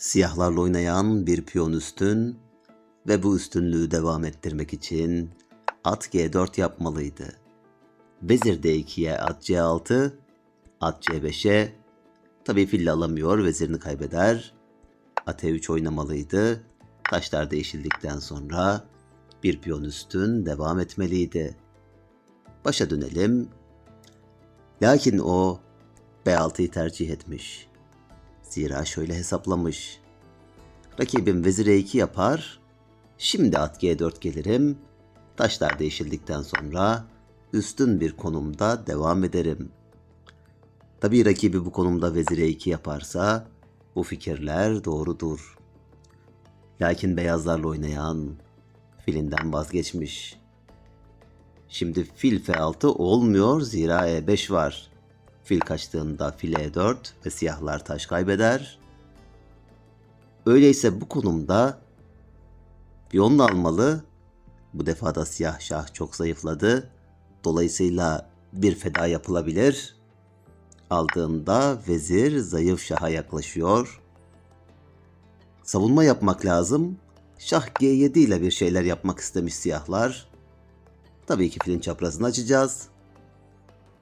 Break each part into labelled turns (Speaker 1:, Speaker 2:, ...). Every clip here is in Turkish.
Speaker 1: Siyahlarla oynayan bir piyon üstün ve bu üstünlüğü devam ettirmek için at G4 yapmalıydı. Vezir D2'ye at C6, at C5'e tabii fille alamıyor vezirini kaybeder. At E3 oynamalıydı. Taşlar değişildikten sonra bir piyon üstün devam etmeliydi. Başa dönelim. Lakin o B6'yı tercih etmiş. Zira şöyle hesaplamış. Rakibim vezir E2 yapar. Şimdi at G4 gelirim. Taşlar değişildikten sonra üstün bir konumda devam ederim. Tabii rakibi bu konumda vezir E2 yaparsa bu fikirler doğrudur. Lakin beyazlarla oynayan filinden vazgeçmiş. Şimdi fil F6 olmuyor zira E5 var. Fil kaçtığında fil E4 ve siyahlar taş kaybeder. Öyleyse bu konumda piyonla almalı. Bu defa da siyah şah çok zayıfladı. Dolayısıyla bir feda yapılabilir. Aldığında vezir zayıf şaha yaklaşıyor. Savunma yapmak lazım. Şah G7 ile bir şeyler yapmak istemiş siyahlar. Tabii ki filin çaprazını açacağız.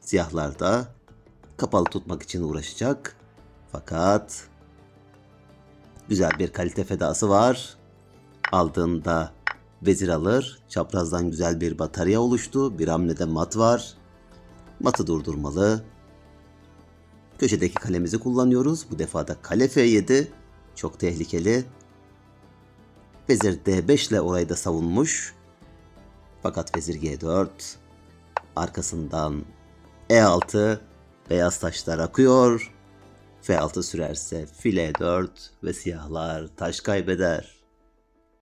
Speaker 1: Siyahlar da kapalı tutmak için uğraşacak. Fakat güzel bir kalite fedası var. Aldığında vezir alır. Çaprazdan güzel bir batarya oluştu. Bir hamlede mat var. Matı durdurmalı. Köşedeki kalemizi kullanıyoruz. Bu defa da kale F7. Çok tehlikeli. Vezir D5 ile orayı da savunmuş. Fakat vezir G4. Arkasından E6. Beyaz taşlar akıyor. F6 sürerse file 4 ve siyahlar taş kaybeder.